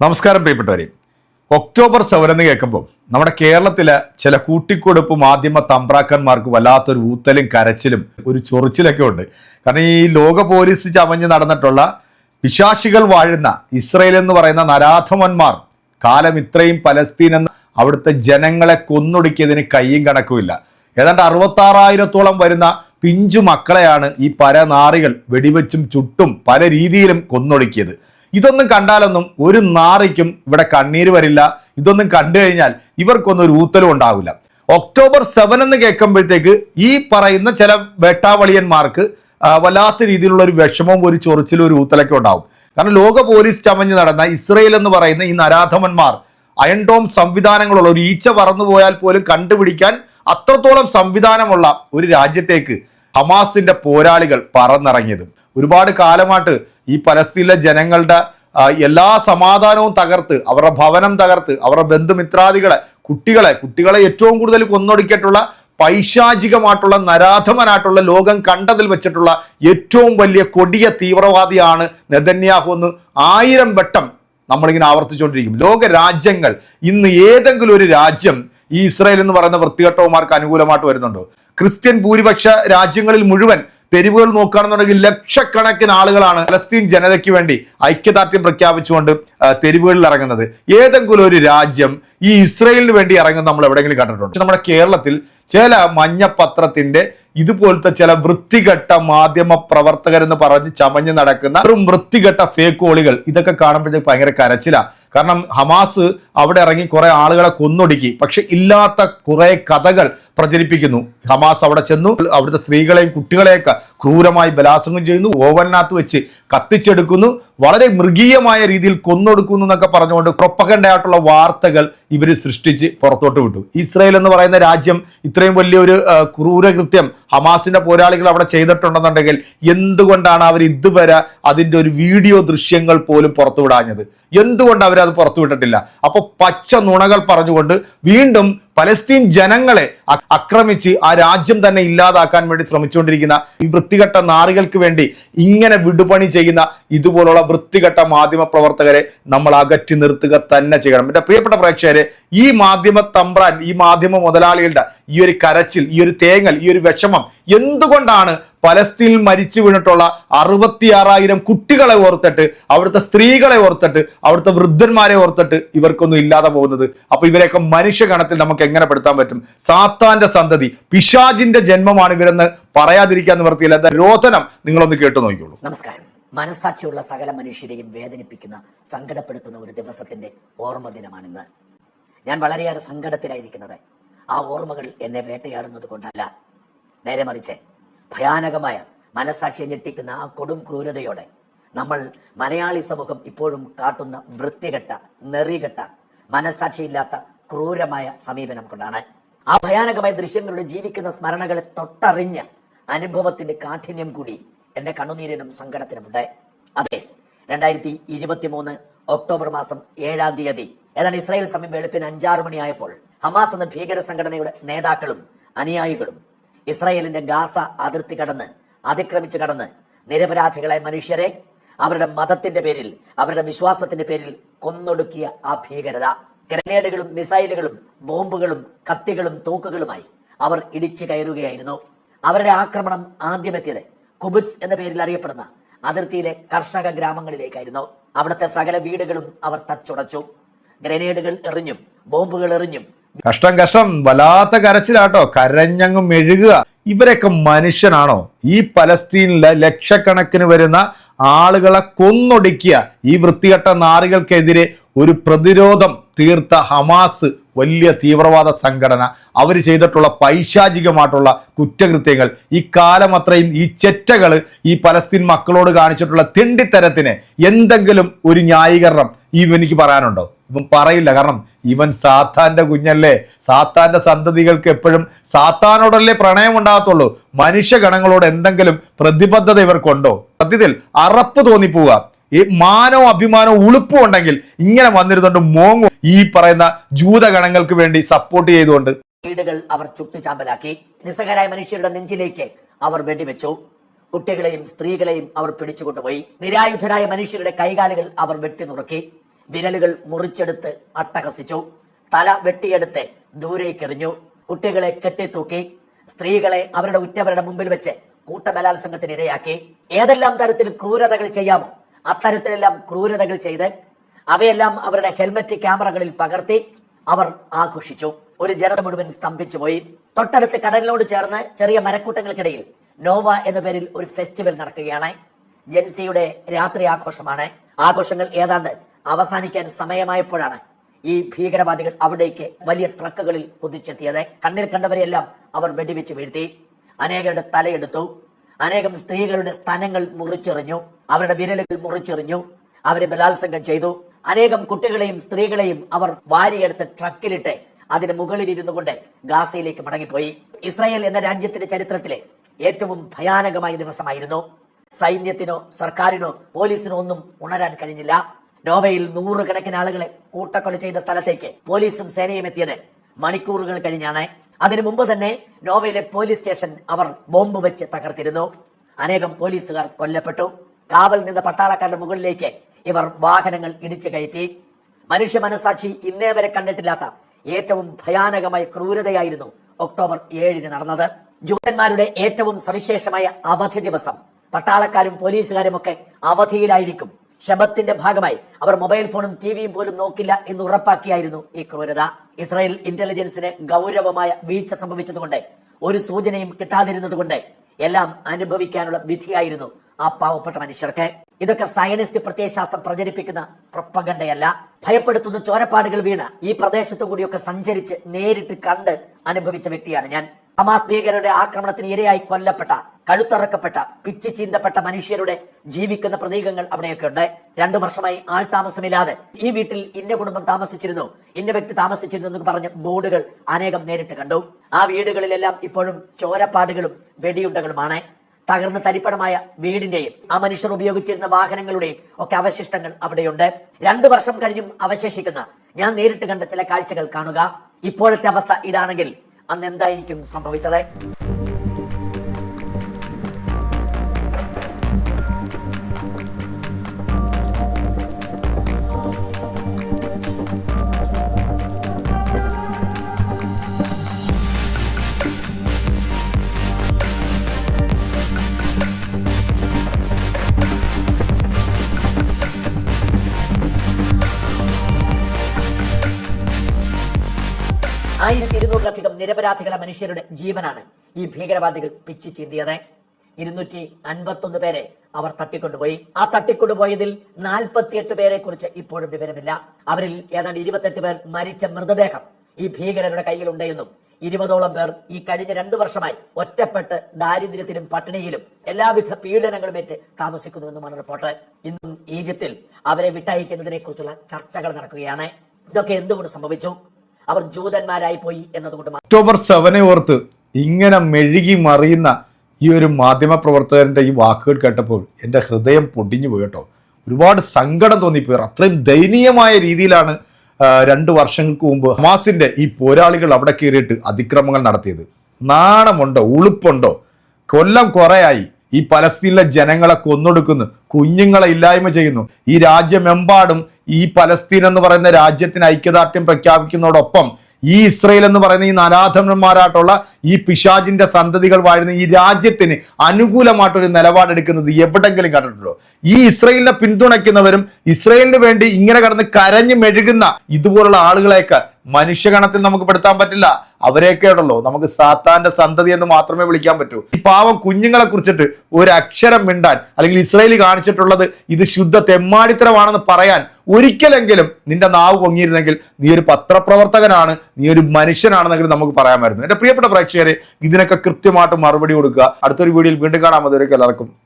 നമസ്കാരം പ്രിയപ്പെട്ടവരെ. October seven എന്ന് കേൾക്കുമ്പോൾ നമ്മുടെ കേരളത്തിലെ ചില കൂട്ടിക്കൊടുപ്പ് മാധ്യമ തമ്പ്രാക്കന്മാർക്ക് വല്ലാത്തൊരു ഊത്തലും കരച്ചിലും ഒരു ചൊറിച്ചിലൊക്കെ ഉണ്ട്. കാരണം ഈ ലോക പോലീസ് ചമഞ്ഞ് നടന്നിട്ടുള്ള പിശാശികൾ വാഴുന്ന ഇസ്രയേൽ എന്ന് പറയുന്ന നരാധമന്മാർ കാലം ഇത്രയും പലസ്തീൻ എന്ന് അവിടുത്തെ ജനങ്ങളെ കൊന്നൊടുക്കിയതിന് കയ്യും കണക്കുമില്ല. ഏതാണ്ട് അറുപത്താറായിരത്തോളം വരുന്ന പിഞ്ചു മക്കളെയാണ് ഈ പരനാറികൾ വെടിവെച്ചും ചുട്ടും പല രീതിയിലും കൊന്നൊടുക്കിയത്. ഇതൊന്നും കണ്ടാലൊന്നും ഒരു നാറിക്കും ഇവിടെ കണ്ണീര് വരില്ല. ഇതൊന്നും കണ്ടു കഴിഞ്ഞാൽ ഇവർക്കൊന്നും ഒരു ഊത്തലും ഉണ്ടാവില്ല. ഒക്ടോബർ സെവൻ എന്ന് കേൾക്കുമ്പോഴത്തേക്ക് ഈ പറയുന്ന ചില വേട്ടാവളിയന്മാർക്ക് വല്ലാത്ത രീതിയിലുള്ള ഒരു വിഷമവും ഒരു ചൊറിച്ചിലും ഒരു ഊത്തലൊക്കെ ഉണ്ടാവും. കാരണം ലോക പോലീസ് ചമഞ്ഞ് നടന്ന ഇസ്രയേൽ എന്ന് പറയുന്ന ഈ നരാധമന്മാർ അയൺഡോം സംവിധാനങ്ങളുള്ള ഒരു ഈച്ച പറന്നു പോയാൽ പോലും കണ്ടുപിടിക്കാൻ അത്രത്തോളം സംവിധാനമുള്ള ഒരു രാജ്യത്തേക്ക് ഹമാസിന്റെ പോരാളികൾ പറന്നിറങ്ങിയതും. ഒരുപാട് കാലമായിട്ട് ഈ പലസ്തീനിലെ ജനങ്ങളുടെ എല്ലാ സമാധാനവും തകർത്ത് അവരുടെ ഭവനം തകർത്ത് അവരുടെ ബന്ധുമിത്രാദികളെ കുട്ടികളെ കുട്ടികളെ ഏറ്റവും കൂടുതൽ കൊന്നൊടുക്കിയിട്ടുള്ള പൈശാചികമായിട്ടുള്ള നരാധമനായിട്ടുള്ള ലോകം കണ്ടതിൽ വെച്ചിട്ടുള്ള ഏറ്റവും വലിയ കൊടിയ തീവ്രവാദിയാണ് നെതന്യാഹു എന്ന് ആയിരം വട്ടം നമ്മളിങ്ങനെ ആവർത്തിച്ചുകൊണ്ടിരിക്കും. ലോക രാജ്യങ്ങൾ ഇന്ന് ഏതെങ്കിലും ഒരു രാജ്യം ഈ ഇസ്രായേൽ എന്ന് പറയുന്ന വൃത്തികെട്ടവന്മാർക്ക് അനുകൂലമായിട്ട് വരുന്നുണ്ടോ? ക്രിസ്ത്യൻ ഭൂരിപക്ഷ രാജ്യങ്ങളിൽ മുഴുവൻ തെരുവുകൾ നോക്കുകയാണെന്നുണ്ടെങ്കിൽ ലക്ഷക്കണക്കിന് ആളുകളാണ് പലസ്തീൻ ജനതയ്ക്ക് വേണ്ടി ഐക്യദാർഢ്യം പ്രഖ്യാപിച്ചുകൊണ്ട് തെരുവുകളിൽ ഇറങ്ങുന്നത്. ഏതെങ്കിലും ഒരു രാജ്യം ഈ ഇസ്രയേലിന് വേണ്ടി ഇറങ്ങുന്നത് നമ്മൾ എവിടെയെങ്കിലും കണ്ടിട്ടുണ്ട്. നമ്മുടെ കേരളത്തിൽ ചില മഞ്ഞപ്പത്രത്തിന്റെ ഇതുപോലത്തെ ചില വൃത്തികെട്ട മാധ്യമ പ്രവർത്തകരെന്ന് പറഞ്ഞ് ചമഞ്ഞ് നടക്കുന്ന വെറും വൃത്തികെട്ട ഫേക്ക് കോളികൾ ഇതൊക്കെ കാണുമ്പോഴത്തേക്ക് ഭയങ്കര കരച്ചില. കാരണം ഹമാസ് അവിടെ ഇറങ്ങി കുറെ ആളുകളെ കൊന്നൊടുക്കി. പക്ഷെ ഇല്ലാത്ത കുറെ കഥകൾ പ്രചരിപ്പിക്കുന്നു. ഹമാസ് അവിടെ ചെന്നു. അവിടുത്തെ സ്ത്രീകളെയും കുട്ടികളെയൊക്കെ ക്രൂരമായി ബലാത്സംഗം ചെയ്യുന്നു ഓവനകത്ത് വെച്ച് കത്തിച്ചെടുക്കുന്നു വളരെ മൃഗീയമായ രീതിയിൽ കൊന്നൊടുക്കുന്നു എന്നൊക്കെ പറഞ്ഞുകൊണ്ട് പ്രൊപ്പകണ്ടായിട്ടുള്ള വാർത്തകൾ ഇവർ സൃഷ്ടിച്ച് പുറത്തോട്ട് വിട്ടു. ഇസ്രയേൽ എന്ന് പറയുന്ന രാജ്യം ഇത്രയും വലിയൊരു ക്രൂരകൃത്യം ഹമാസിന്റെ പോരാളികൾ അവിടെ ചെയ്തിട്ടുണ്ടെന്നുണ്ടെങ്കിൽ എന്തുകൊണ്ടാണ് അവർ ഇതുവരെ അതിന്റെ ഒരു വീഡിയോ ദൃശ്യങ്ങൾ പോലും പുറത്തുവിടാഞ്ഞത്? എന്തുകൊണ്ട് അവരത് പുറത്തുവിട്ടിട്ടില്ല? അപ്പോൾ പച്ച നുണകൾ പറഞ്ഞുകൊണ്ട് വീണ്ടും പലസ്തീൻ ജനങ്ങളെ ആക്രമിച്ച് ആ രാജ്യം തന്നെ ഇല്ലാതാക്കാൻ വേണ്ടി ശ്രമിച്ചുകൊണ്ടിരിക്കുന്ന ഈ വൃത്തികെട്ട നാറികൾക്ക് വേണ്ടി ഇങ്ങനെ വിടുപണി ചെയ്യുന്ന ഇതുപോലുള്ള വൃത്തികെട്ട മാധ്യമ പ്രവർത്തകരെ നമ്മൾ അകറ്റി നിർത്തുക തന്നെ ചെയ്യണം. എന്റെ പ്രിയപ്പെട്ട പ്രേക്ഷകരെ ഈ മാധ്യമ തമ്പ്രാൻ ഈ മാധ്യമ മുതലാളികളുടെ ഈ ഒരു കരച്ചിൽ ഈ ഒരു തേങ്ങൽ ഈ ഒരു വിഷമം എന്തുകൊണ്ടാണ് പലസ്തീനിൽ മരിച്ചു വീണിട്ടുള്ള അറുപത്തിയാറായിരം കുട്ടികളെ ഓർത്തിട്ട് അവിടുത്തെ സ്ത്രീകളെ ഓർത്തിട്ട് അവിടുത്തെ വൃദ്ധന്മാരെ ഓർത്തിട്ട് ഇവർക്കൊന്നും ഇല്ലാതെ പോകുന്നത്? അപ്പൊ ഇവരെയൊക്കെ മനുഷ്യഗണത്തിൽ നമുക്ക് എങ്ങനെ പെടുത്താൻ പറ്റും? സാത്താന്റെ സന്തതി പിശാജിന്റെ ജന്മമാണ് ഇവരെന്ന് പറയാതിരിക്കാൻ നിവർത്തിയില്ല. എന്താ രോധനം നിങ്ങളൊന്ന് കേട്ടു നോക്കിയോളൂ നമസ്കാരം. മനസാക്ഷിയുള്ള സകല മനുഷ്യരെയും വേദനിപ്പിക്കുന്ന സങ്കടപ്പെടുത്തുന്ന ഒരു ദിവസത്തിന്റെ ഓർമ്മ ദിനമാണിന്ന് ഞാൻ വളരെയേറെ സങ്കടത്തിലായിരിക്കുന്നത്. ആ ഓർമ്മകൾ എന്നെ വേട്ടയാടുന്നത് കൊണ്ടല്ല. നേരെ മറിച്ച് ഭയാനകമായ മനസാക്ഷിയെ ഞെട്ടിക്കുന്ന ആ കൊടും ക്രൂരതയോടെ നമ്മൾ മലയാളി സമൂഹം ഇപ്പോഴും കാട്ടുന്ന വൃത്തികെട്ട നെറികെട്ട മനസാക്ഷിയില്ലാത്ത ക്രൂരമായ സമീപനം കൊണ്ടാണ്. ആ ഭയാനകമായ ദൃശ്യങ്ങളുടെ ജീവിക്കുന്ന സ്മരണകളെ തൊട്ടറിഞ്ഞ അനുഭവത്തിന്റെ കാഠിന്യം കൂടി എന്റെ കണ്ണുനീരിനും സങ്കടത്തിനുമുണ്ട്. അതെ രണ്ടായിരത്തി ഇരുപത്തി മൂന്ന് ഒക്ടോബർ മാസം ഏഴാം തീയതി ഏതാണ്ട് ഇസ്രായേൽ സമയം വെളുപ്പിന് അഞ്ചാറ് മണിയായപ്പോൾ ഹമാസ് എന്ന ഭീകര സംഘടനയുടെ നേതാക്കളും അനുയായികളും ഇസ്രായേലിന്റെ ഗാസ അതിർത്തി കടന്ന് അതിക്രമിച്ച് കടന്ന് നിരപരാധികളായ മനുഷ്യരെ അവരുടെ മതത്തിന്റെ പേരിൽ അവരുടെ വിശ്വാസത്തിന്റെ പേരിൽ കൊന്നൊടുക്കിയ ആ ഭീകരത. ഗ്രനേഡുകളും മിസൈലുകളും ബോംബുകളും കത്തികളും തൂക്കുകളുമായി അവർ ഇടിച്ചു കയറുകയായിരുന്നു. അവരുടെ ആക്രമണം ആദ്യമെത്തിയത് കുബുസ് എന്ന പേരിൽ അറിയപ്പെടുന്ന അതിർത്തിയിലെ കർഷക ഗ്രാമങ്ങളിലേക്കായിരുന്നു. അവിടുത്തെ സകല വീടുകളും അവർ തച്ചുടച്ചു. ഗ്രനേഡുകൾ എറിഞ്ഞും ബോംബുകൾ എറിഞ്ഞും കഷ്ടം കഷ്ടം. വല്ലാത്ത കരച്ചിലാട്ടോ. കരഞ്ഞങ്ങ് മെഴുകുക. ഇവരൊക്കെ മനുഷ്യനാണോ? ഈ പലസ്തീനിലെ ലക്ഷക്കണക്കിന് വരുന്ന ആളുകളെ കൊന്നൊടുക്കിയ ഈ വൃത്തികെട്ട നാറികൾക്കെതിരെ ഒരു പ്രതിരോധം തീർത്ത ഹമാസ് വലിയ തീവ്രവാദ സംഘടന. അവർ ചെയ്തിട്ടുള്ള പൈശാചികമായിട്ടുള്ള കുറ്റകൃത്യങ്ങൾ ഈ കാലം അത്രയും ഈ ചെറ്റകൾ ഈ പലസ്തീൻ മക്കളോട് കാണിച്ചിട്ടുള്ള തിണ്ടിത്തരത്തിന് എന്തെങ്കിലും ഒരു ന്യായീകരണം ഈ എനിക്ക് പറയാനുണ്ടോ? ഇവൻ പറയില്ല. കാരണം ഇവൻ സാത്താന്റെ കുഞ്ഞല്ലേ. സാത്താന്റെ സന്തതികൾക്ക് എപ്പോഴും സാത്താനോടല്ലേ പ്രണയം ഉണ്ടാകത്തുള്ളൂ മനുഷ്യഗണങ്ങളോട് എന്തെങ്കിലും പ്രതിബദ്ധത ഇവർക്കുണ്ടോ? സത്യത്തിൽ അറപ്പ് തോന്നിപ്പോവുക. ഈ മാനവും അഭിമാനവും ഉളുപ്പും ഉണ്ടെങ്കിൽ ഇങ്ങനെ വന്നിരുന്നുണ്ട് മോങ്ങും. ഈ പറയുന്ന ജൂതഗണങ്ങൾക്ക് വേണ്ടി സപ്പോർട്ട് ചെയ്തുകൊണ്ട്. വീടുകൾ അവർ ചുട്ടുചാമ്പലാക്കി നിസ്സഹരായ മനുഷ്യരുടെ നെഞ്ചിലേക്ക് അവർ വെടിവെച്ചു. കുട്ടികളെയും സ്ത്രീകളെയും അവർ പിടിച്ചുകൊണ്ടുപോയി. നിരായുധരായ മനുഷ്യരുടെ കൈകാലുകൾ അവർ വെട്ടിനുറുക്കി. വിരലുകൾ മുറിച്ചെടുത്ത് അട്ടഹസിച്ചു. തല വെട്ടിയെടുത്ത് ദൂരേക്കെറിഞ്ഞു. കുട്ടികളെ കെട്ടിത്തൂക്കി. സ്ത്രീകളെ അവരുടെ ഉറ്റവരുടെ മുമ്പിൽ വെച്ച് കൂട്ടബലാത്സംഗത്തിന് ഇരയാക്കി ഏതെല്ലാം തരത്തിൽ ക്രൂരതകൾ ചെയ്യാമോ അത്തരത്തിലെല്ലാം ക്രൂരതകൾ ചെയ്ത് അവയെല്ലാം അവരുടെ ഹെൽമറ്റ് ക്യാമറകളിൽ പകർത്തി അവർ ആഘോഷിച്ചു. ഒരു ജനത മുഴുവൻ സ്തംഭിച്ചു പോയി തൊട്ടടുത്ത് കടലിനോട് ചേർന്ന് ചെറിയ മരക്കൂട്ടങ്ങൾക്കിടയിൽ നോവ എന്ന പേരിൽ ഒരു ഫെസ്റ്റിവൽ നടക്കുകയാണ്. ജൻസിയുടെ രാത്രി ആഘോഷമാണ്. ആഘോഷങ്ങൾ ഏതാണ്ട് അവസാനിക്കാൻ സമയമായപ്പോഴാണ് ഈ ഭീകരവാദികൾ അവിടേക്ക് വലിയ ട്രക്കുകളിൽ കുതിച്ചെത്തിയത്. കണ്ണിൽ കണ്ടവരെയെല്ലാം അവർ വെടിവെച്ച് വീഴ്ത്തി. അനേകരുടെ തലയെടുത്തു. അനേകം സ്ത്രീകളുടെ സ്തനങ്ങൾ മുറിച്ചെറിഞ്ഞു. അവരുടെ വിരലുകൾ മുറിച്ചെറിഞ്ഞു. അവരെ ബലാത്സംഗം ചെയ്തു. അനേകം കുട്ടികളെയും സ്ത്രീകളെയും അവർ വാരിയെടുത്ത് ട്രക്കിലിട്ട് അതിന് മുകളിൽ ഇരുന്നു കൊണ്ട് ഗാസയിലേക്ക് മടങ്ങിപ്പോയി. ഇസ്രായേൽ എന്ന രാജ്യത്തിന്റെ ചരിത്രത്തിലെ ഏറ്റവും ഭയാനകമായ ദിവസമായിരുന്നു. സൈന്യത്തിനോ സർക്കാരിനോ പോലീസിനോ ഒന്നും ഉണരാൻ കഴിഞ്ഞില്ല. നോവയിൽ നൂറുകണക്കിന് ആളുകളെ കൂട്ടക്കൊല ചെയ്ത സ്ഥലത്തേക്ക് പോലീസും സേനയും എത്തിയത് മണിക്കൂറുകൾ കഴിഞ്ഞാണ്. അതിനു മുമ്പ് തന്നെ നോവയിലെ പോലീസ് സ്റ്റേഷൻ അവർ ബോംബ് വെച്ച് തകർത്തിരുന്നു. അനേകം പോലീസുകാർ കൊല്ലപ്പെട്ടു. കാവൽ നിന്ന പട്ടാളക്കാരുടെ മുകളിലേക്ക് ഇവർ വാഹനങ്ങൾ ഇടിച്ചു കയറ്റി. മനുഷ്യ മനസാക്ഷി ഇന്നേ വരെ കണ്ടിട്ടില്ലാത്ത ഏറ്റവും ഭയാനകമായ ക്രൂരതയായിരുന്നു ഒക്ടോബർ ഏഴിന് നടന്നത്. ജൂതന്മാരുടെ ഏറ്റവും സവിശേഷമായ അവധി ദിവസം. പട്ടാളക്കാരും പോലീസുകാരും ഒക്കെ അവധിയിലായിരിക്കും ശബത്തിന്റെ ഭാഗമായി അവർ മൊബൈൽ ഫോണും ടി വിയും പോലും നോക്കില്ല എന്ന് ഉറപ്പാക്കിയായിരുന്നു ഈ ക്രൂരത. ഇസ്രായേൽ ഇന്റലിജൻസിന് ഗൗരവമായ വീഴ്ച സംഭവിച്ചതുകൊണ്ട് ഒരു സൂചനയും കിട്ടാതിരുന്നതുകൊണ്ട് എല്ലാം അനുഭവിക്കാനുള്ള വിധിയായിരുന്നു ആ പാവപ്പെട്ട മനുഷ്യർക്ക്. ഇതൊക്കെ സയനിസ്റ്റ് പ്രത്യയശാസ്ത്രം പ്രചരിപ്പിക്കുന്ന പ്രൊപ്പഗണ്ടയല്ല ഭയപ്പെടുത്തുന്ന ചോരപ്പാടുകൾ വീണ ഈ പ്രദേശത്തു കൂടിയൊക്കെ സഞ്ചരിച്ച് നേരിട്ട് കണ്ട് അനുഭവിച്ച വ്യക്തിയാണ് ഞാൻ. ഹമാസ് ഭീകരരുടെ ആക്രമണത്തിന് ഇരയായി കൊല്ലപ്പെട്ട കഴുത്തറക്കപ്പെട്ട പിച്ചു ചീന്തപ്പെട്ട മനുഷ്യരുടെ ജീവിക്കുന്ന പ്രതീകങ്ങൾ അവിടെയൊക്കെ ഉണ്ട് രണ്ടു വർഷമായി ആൾ താമസമില്ലാതെ ഈ വീട്ടിൽ ഇന്ന കുടുംബം താമസിച്ചിരുന്നു ഇന്ന വ്യക്തി താമസിച്ചിരുന്നു എന്ന് പറഞ്ഞ് ബോർഡുകൾ അനേകം നേരിട്ട് കണ്ടു. ആ വീടുകളിലെല്ലാം ഇപ്പോഴും ചോരപ്പാടുകളും വെടിയുണ്ടകളുമാണ്. തകർന്ന തരിപ്പണമായ വീടിന്റെയും ആ മനുഷ്യർ ഉപയോഗിച്ചിരുന്ന വാഹനങ്ങളുടെയും ഒക്കെ അവശിഷ്ടങ്ങൾ അവിടെയുണ്ട്. രണ്ടു വർഷം കഴിഞ്ഞും അവശേഷിക്കുന്ന ഞാൻ നേരിട്ട് കണ്ട ചില കാഴ്ചകൾ കാണുക. ഇപ്പോഴത്തെ അവസ്ഥ ഇതാണെങ്കിൽ അന്ന് എന്തായിരിക്കും സംഭവിച്ചത്? ഇരുന്നൂറിലധികം നിരപരാധികളെ മനുഷ്യരുടെ ജീവനാണ്. ഈ ഭീകരവാദികൾ പിച്ചു ചീന്തിയത്. ഇരുന്നൂറ്റി അൻപത്തൊന്ന് പേരെ അവർ തട്ടിക്കൊണ്ടുപോയി. ആ തട്ടിക്കൊണ്ടുപോയതിൽ നാൽപ്പത്തിയെട്ട് പേരെ കുറിച്ച് ഇപ്പോഴും വിവരമില്ല. അവരിൽ ഏതാണ്ട് ഇരുപത്തെട്ട് പേർ മരിച്ച മൃതദേഹം ഈ ഭീകരരുടെ കയ്യിലുണ്ടെന്നും ഇരുപതോളം പേർ ഈ കഴിഞ്ഞ രണ്ടു വർഷമായി ഒറ്റപ്പെട്ട് ദാരിദ്ര്യത്തിലും പട്ടിണിയിലും എല്ലാവിധ പീഡനങ്ങളും ഏറ്റ് താമസിക്കുന്നുവെന്നുമാണ് റിപ്പോർട്ട്. ഇന്നും ഈജിപ്തിൽ അവരെ വിട്ടയക്കുന്നതിനെ കുറിച്ചുള്ള ചർച്ചകൾ നടക്കുകയാണ്. ഇതൊക്കെ എന്തുകൊണ്ട് സംഭവിച്ചു? അവർ ജൂതന്മാരായി പോയി എന്നതുകൊണ്ട് ഒക്ടോബർ സെവനെ ഓർത്ത് ഇങ്ങനെ മെഴുകി മറിയുന്ന ഈ ഒരു മാധ്യമ പ്രവർത്തകന്റെ ഈ വാക്കുകൾ കേട്ടപ്പോൾ എന്റെ ഹൃദയം പൊടിഞ്ഞു പോയി കേട്ടോ. ഒരുപാട് സങ്കടം തോന്നിപ്പോയി. അത്രയും ദയനീയമായ രീതിയിലാണ് രണ്ടു വർഷങ്ങൾക്ക് മുമ്പ് ഹമാസിന്റെ ഈ പോരാളികൾ അവിടെ കയറിയിട്ട് അതിക്രമങ്ങൾ നടത്തിയത്. നാണമുണ്ടോ? ഉളുപ്പുണ്ടോ? കൊല്ലം കുറയായി. ഈ പലസ്തീനിലെ ജനങ്ങളെ കൊന്നൊടുക്കുന്നു കുഞ്ഞുങ്ങളെ ഇല്ലായ്മ ചെയ്യുന്നു. ഈ രാജ്യമെമ്പാടും ഈ പലസ്തീൻ എന്ന് പറയുന്ന രാജ്യത്തിന് ഐക്യദാർഢ്യം പ്രഖ്യാപിക്കുന്നതോടൊപ്പം ഈ ഇസ്രയേൽ എന്ന് പറയുന്ന ഈ നരാധമന്മാരായിട്ടുള്ള ഈ പിശാജിന്റെ സന്തതികൾ വാഴുന്ന ഈ രാജ്യത്തിന് അനുകൂലമായിട്ടൊരു നിലപാടെടുക്കുന്നത് എവിടെങ്കിലും കണ്ടിട്ടുണ്ടോ? ഈ ഇസ്രയേലിനെ പിന്തുണയ്ക്കുന്നവരും ഇസ്രയേലിന് വേണ്ടി ഇങ്ങനെ കടന്ന് കരഞ്ഞു മെഴുകുന്ന ഇതുപോലുള്ള ആളുകളെയൊക്കെ മനുഷ്യഗണത്തിൽ നമുക്ക് പെടുത്താൻ പറ്റില്ല. അവരെയൊക്കെ നമുക്ക് സാത്താന്റെ സന്തതി എന്ന് മാത്രമേ വിളിക്കാൻ പറ്റൂ. ഈ പാവം കുഞ്ഞുങ്ങളെ കുറിച്ചിട്ട് ഒരു അക്ഷരം മിണ്ടാൻ അല്ലെങ്കിൽ ഇസ്രയേൽ കാണിച്ചിട്ടുള്ളത് ഇത് ശുദ്ധ തെമ്മാടിത്തരമാണെന്ന് പറയാൻ ഒരിക്കലെങ്കിലും നിന്റെ നാവ് പൊങ്ങിയിരുന്നെങ്കിൽ നീ ഒരു പത്രപ്രവർത്തകനാണ് നീ ഒരു മനുഷ്യനാണെന്നെങ്കിലും നമുക്ക് പറയാമായിരുന്നു. എന്റെ പ്രിയപ്പെട്ട പ്രേക്ഷകരെ ഇതിനൊക്കെ കൃത്യമായിട്ട് മറുപടി കൊടുക്കുക. അടുത്തൊരു വീഡിയോയിൽ വീണ്ടും കാണാൻ മതി എല്ലാവർക്കും